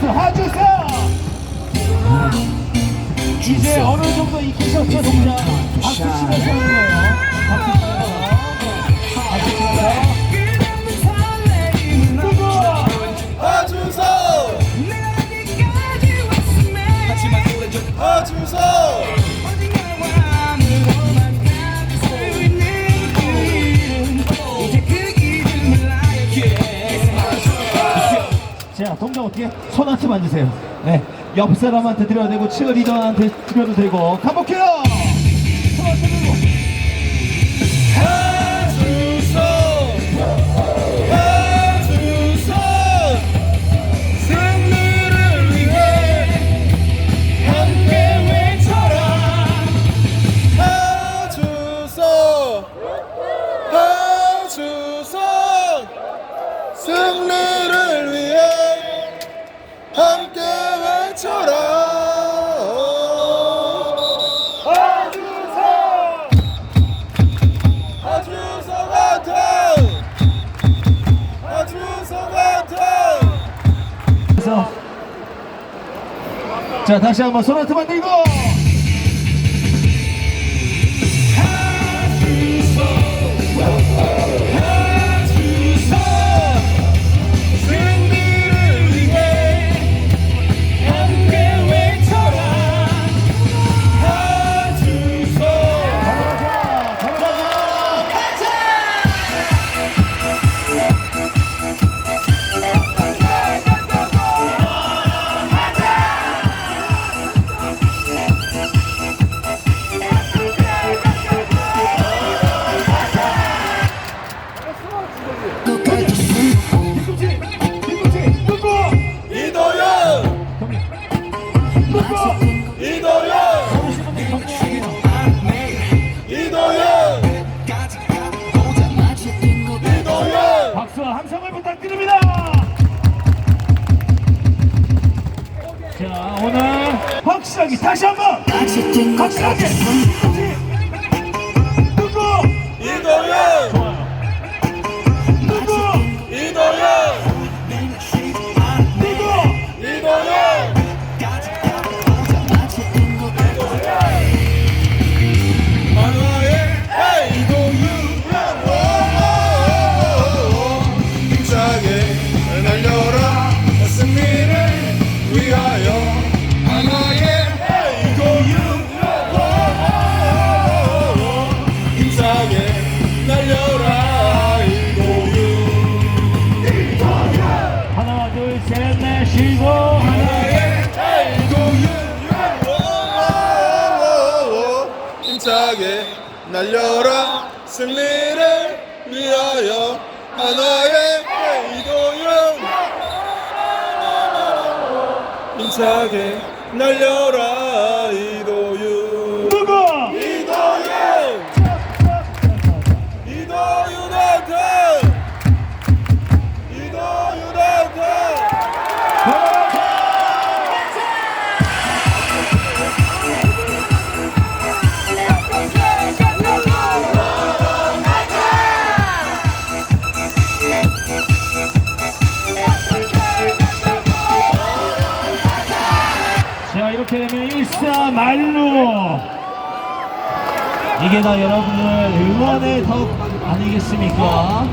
하주사 이제 어느 정도 익히셨어 동작? 박수 치면서 해요. 박수 치면서 박수 치면서 그리고 하주사 하지만 노래 좀 하주사 자, 동작 어떻게? 손 하트 만지세요. 네. 옆 사람한테 드려도 되고, 치어리더한테 드려도 되고, 가볼게요! 자, 다시 한번 손 하트 만들고! 박수와 함성을 부탁드립니다. 자 오늘 확실하게 다시 한번 확실하게. 누구? 좋아요 누구? 이도현 날려라. 승리를 위하여 하나의 힘차게 날려라 되면 일사말로 이게 다 여러분들 응원의 덕 아니겠습니까?